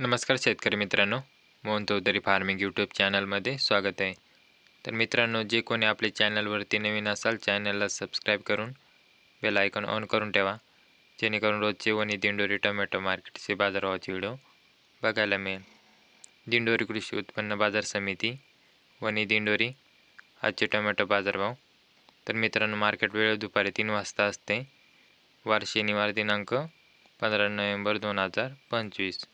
नमस्कार शेतकरी मित्रांनो मोहन चौधरी फार्मिंग यूट्यूब चॅनलमध्ये स्वागत आहे. तर मित्रांनो जे कोणी आपले चॅनलवरती नवीन असाल चॅनलला सबस्क्राईब करून बेल आयकॉन ऑन करून ठेवा. जेणेकरून रोजचे वनी दिंडोरी टोमॅटो मार्केटचे बाजारभावाचे व्हिडिओ बघायला मिळेल. दिंडोरी कृषी उत्पन्न बाजार समिती वनी दिंडोरी आजचे टोमॅटो बाजारभाव. तर मित्रांनो मार्केट वेळ दुपारी तीन वाजता असते. वार शनिवार दिनांक पंधरा नोव्हेंबर दोन हजार पंचवीस.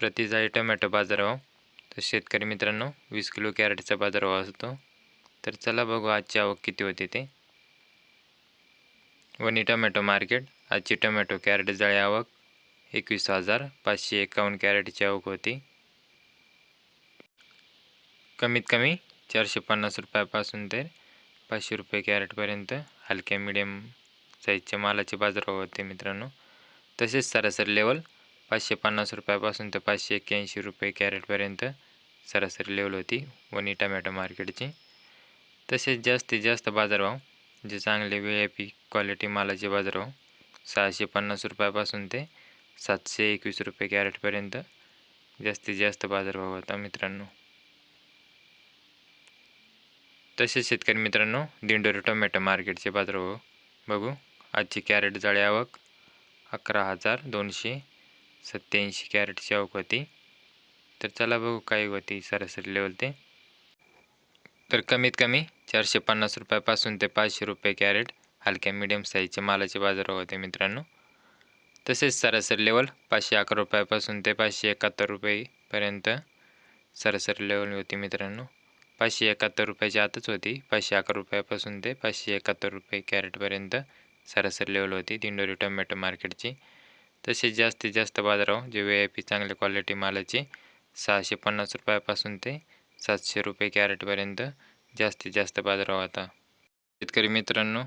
प्रति जाळी टोमॅटो बाजारभाव. तर शेतकरी मित्रांनो वीस किलो कॅरेटचा बाजारभाव असतो. तर चला बघू आजची आवक किती होते ते. वनी टोमॅटो मार्केट आजची टोमॅटो कॅरेट जाळी आवक एकवीस हजार पाचशे एकावन्न कॅरेटची आवक होती. कमीत कमी चारशे पन्नास रुपयापासून ते पाचशे रुपये कॅरेटपर्यंत हलक्या मिडियम साईजच्या मालाचे बाजारभाव होते मित्रांनो. तसेच सरासरी लेवल पाचशे पन्नास रुपयापासून ते पाचशे एक्क्याऐंशी रुपये कॅरेटपर्यंत सरासरी लेवल होती वनी टमॅटो मार्केटची. तसेच जास्तीत जास्त बाजारभाव जे चांगले व्ही आय पी क्वालिटी मालाचे बाजारभाव सहाशे पन्नास रुपयापासून ते सातशे एकवीस रुपये कॅरेटपर्यंत जास्तीत जास्त बाजारभाव होता मित्रांनो. तसेच शेतकरी मित्रांनो दिंडोरी टोमॅटो मार्केटचे बाजारभाव बघू. आजची कॅरेट जाळी आवक अकरा हजार दोनशे सत्याऐंशी कॅरेटची आवक होती. तर चला बघू काय होती सरासरी लेवल ते. तर कमीत कमी चारशे पन्नास रुपयापासून ते पाचशे रुपये कॅरेट हलक्या मिडियम साईजचे मालाचे बाजार होते मित्रांनो. तसेच सरासरी लेवल पाचशे अकरा रुपयापासून ते पाचशे एकाहत्तर रुपयेपर्यंत सरासरी लेवल होती मित्रांनो. पाचशे एकाहत्तर रुपयाची आतच होती. पाचशे अकरा रुपयापासून ते पाचशे एकाहत्तर रुपये कॅरेटपर्यंत सरासरी लेवल होती. दिंडोरी टोमॅटो मार्केटची. तसेच जास्तीत जास्त बाजाराव जे व्ही आय पी चांगल्या क्वालिटी मालाचे सहाशे पन्नास रुपयापासून ते सातशे रुपये कॅरेटपर्यंत जास्तीत जास्त बाजाराव होता. शेतकरी मित्रांनो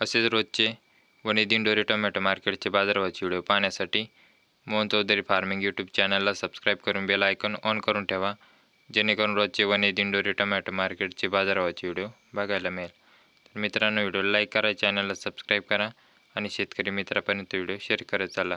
असेच रोजचे वणी दिंडोरी टोमॅटो मार्केटचे बाजारभावाचे व्हिडिओ पाहण्यासाठी मोहन चौधरी फार्मिंग यूट्यूब चॅनलला सबस्क्राईब करून बेल आयकॉन ऑन करून ठेवा जेणेकरून रोजचे वणी दिंडोरी टोमॅटो मार्केटचे बाजारभावाचे व्हिडिओ बघायला मिळेल. तर मित्रांनो व्हिडिओ लाईक करा चॅनलला सबस्क्राईब करा आणि शेतकरी मित्रापर्यंत व्हिडिओ शेअर करत चाला.